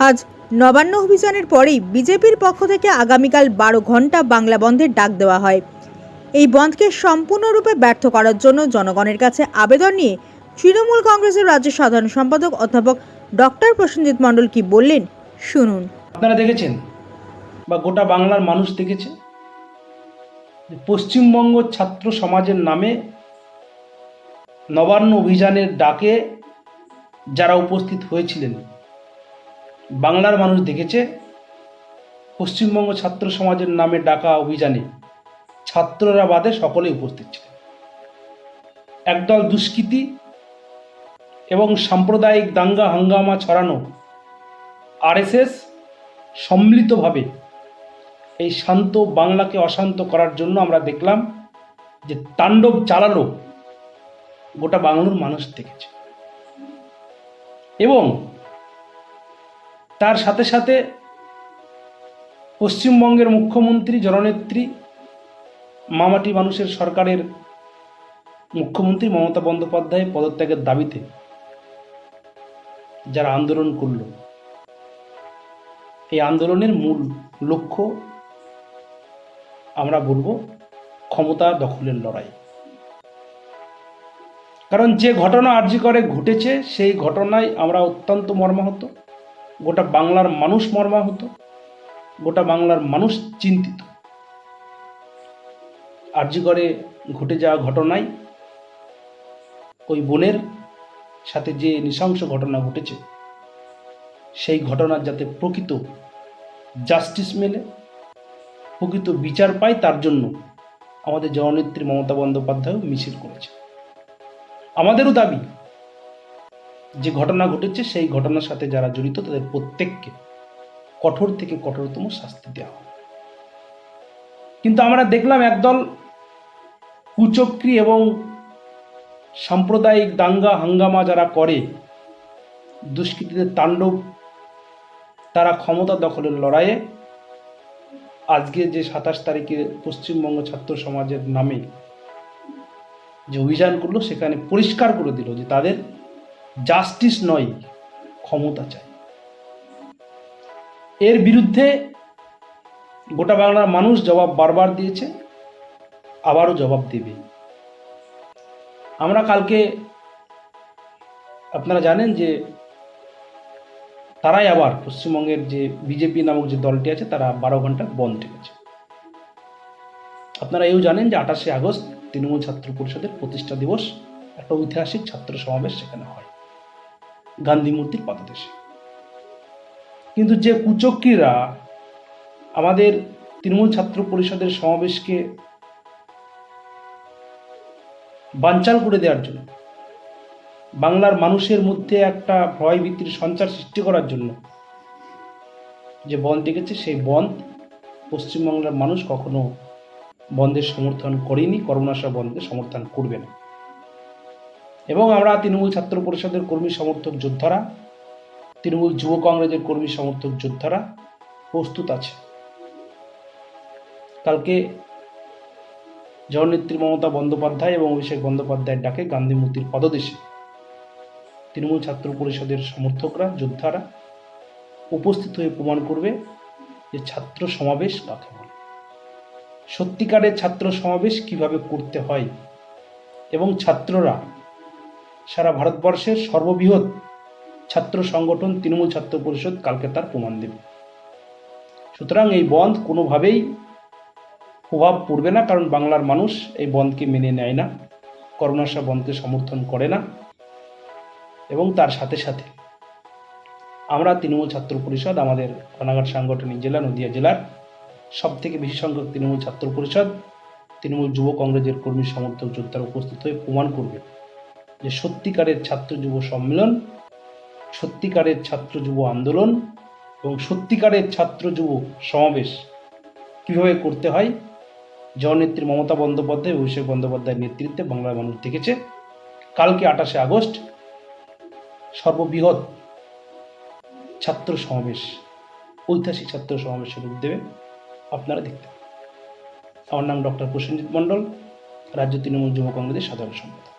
আজ নবান্ন অভিযানের পরেই বিজেপির পক্ষ থেকে আগামীকাল বারো ঘণ্টা বাংলা বন্ধের ডাক দেওয়া হয়। এই বন্ধকে সম্পূর্ণরূপে ব্যর্থ করার জন্য জনগণের কাছে আবেদন নিয়ে তৃণমূল কংগ্রেসের রাজ্য সাধারণ সম্পাদক অধ্যাপক ডক্টর প্রসেনজিৎ মণ্ডল কি বললেন শুনুন। আপনারা দেখেছেন বা গোটা বাংলার মানুষ দেখেছে? পশ্চিমবঙ্গ ছাত্র সমাজের নামে নবান্ন অভিযানের ডাকে যারা উপস্থিত হয়েছিলেন বাংলার মানুষ দেখেছে, পশ্চিমবঙ্গ ছাত্র সমাজের নামে ডাকা অভিযানে ছাত্ররা বাদে সকলে উপস্থিত ছিলেন। একদল দুষ্কৃতী এবং সাম্প্রদায়িক দাঙ্গা হাঙ্গামা ছড়ানো আরএসএস সম্মিলিতভাবে এই শান্ত বাংলাকে অশান্ত করার জন্য আমরা দেখলাম যে তাণ্ডব চালালো গোটা বাংলার মানুষ দেখেছে। এবং তার সাথে সাথে পশ্চিমবঙ্গের মুখ্যমন্ত্রী, জননেত্রী, মামাটি মানুষের সরকারের মুখ্যমন্ত্রী মমতা বন্দ্যোপাধ্যায় পদত্যাগের দাবিতে যারা আন্দোলন করল। এই আন্দোলনের মূল লক্ষ্য আমরা বলব ক্ষমতা দখলের লড়াই। কারণ যে ঘটনা আর্জি করে ঘটেছে, সেই ঘটনায় আমরা অত্যন্ত মর্মাহত। গোটা বাংলার মানুষ মর্মাহত, গোটা বাংলার মানুষ চিন্তিত। করে ঘটে যাওয়া ঘটনায় ওই বোনের সাথে যে নৃশংস ঘটনা ঘটেছে, সেই ঘটনার যাতে প্রকৃত জাস্টিস মেলে, প্রকৃত বিচার পায়, তার জন্য আমাদের জননেত্রী মমতা বন্দ্যোপাধ্যায়ও মিছিল করেছে আমাদেরও দাবি যে ঘটনা ঘটেছে, সেই ঘটনার সাথে যারা জড়িত, তাদের প্রত্যেককে কঠোর থেকে কঠোরতম শাস্তি দেওয়া হবে। কিন্তু আমরা দেখলাম একদল কুচক্রী এবং সাম্প্রদায়িক দাঙ্গা হাঙ্গামা যারা করে, দুষ্কৃতীদের তাণ্ডব, তারা ক্ষমতা দখলের লড়াইয়ে। আজকে যে সাতাশ তারিখে পশ্চিমবঙ্গ ছাত্র সমাজের নামে যে অভিযান করল, সেখানে পরিষ্কার করে দিল যে তাদের জাস্টিস নয়, ক্ষমতা চাই। এর বিরুদ্ধে গোটা বাংলার মানুষ জবাব বারবার দিয়েছে, আবারও জবাব দেবে। আমরা কালকে, আপনারা জানেন যে তারাই আবার পশ্চিমবঙ্গের যে বিজেপি নামক যে দলটি আছে, তারা বারো ঘণ্টা বন্ধ রেখেছে। আপনারা এও জানেন যে আঠাশে আগস্ট তৃণমূল ছাত্র পরিষদের প্রতিষ্ঠা দিবস, একটা ঐতিহাসিক ছাত্র সমাবেশ সেখানে হয়। গান্ধী মূর্তির পাদদেশে। কিন্তু যে কুচক্রীরা আমাদের তৃণমূল ছাত্র পরিষদের সমাবেশকে বানচাল করে দেওয়ার জন্য, বাংলার মানুষের মধ্যে একটা ভয় ভীতির সঞ্চার সৃষ্টি করার জন্য যে বন্ধ ডেকেছে, সেই বন্ধ পশ্চিমবাংলার মানুষ কখনো বন্ধের সমর্থন করেনি করোনাশা বন্ধের সমর্থন করবে না। এবং আমরা তৃণমূল ছাত্র পরিষদের কর্মী সমর্থক যোদ্ধারা, তৃণমূল যুব কংগ্রেসের কর্মী সমর্থক যোদ্ধারা প্রস্তুত আছে। কালকে জননেত্রী মমতা বন্দ্যোপাধ্যায় এবং অভিষেক বন্দ্যোপাধ্যায়ের ডাকে গান্ধী মূর্তির পদদেশে তৃণমূল ছাত্র পরিষদের সমর্থকরা, যোদ্ধারা উপস্থিত হয়ে প্রমাণ করবে যে ছাত্র সমাবেশ কাকে বলে। সত্যিকারের ছাত্র সমাবেশ কীভাবে করতে হয় এবং ছাত্ররা সারা ভারতবর্ষের সর্ববৃহৎ ছাত্র সংগঠন তৃণমূল ছাত্র পরিষদ কালকে তার প্রমাণ দেবে। সুতরাং এই বন্ধ কোনোভাবেই প্রভাব পড়বে না, কারণ বাংলার মানুষ এই বন্ধকে মেনে নেয় না করোনাশা বন্ধকে সমর্থন করে না, এবং তার সাথে সাথে আমরা তৃণমূল ছাত্র পরিষদ, আমাদের রানাঘাট সাংগঠনিক জেলা, নদিয়া জেলার সব থেকে বেশি সংখ্যক তৃণমূল ছাত্র পরিষদ, তৃণমূল যুব কংগ্রেসের কর্মী সমর্থক যোদ্ধারা উপস্থিত হয়ে প্রমাণ করবে। যে সত্যিকারের ছাত্র যুব সম্মেলন, সত্যিকারের ছাত্র যুব আন্দোলন এবং সত্যিকারের ছাত্র যুব সমাবেশ কীভাবে করতে হয়, জননেত্রী মমতা বন্দ্যোপাধ্যায়, অভিষেক বন্দ্যোপাধ্যায়ের নেতৃত্বে বাংলার মানুষ দেখেছে। কালকে আঠাশে আগস্ট, সর্ববৃহৎ ছাত্র সমাবেশ, ঐতিহাসিক ছাত্র সমাবেশের রূপ দেবে আপনারা দেখতে আমার নাম ডক্টর প্রসেনজিৎ মণ্ডল, রাজ্য তৃণমূল যুব কংগ্রেসের সাধারণ সম্পাদক।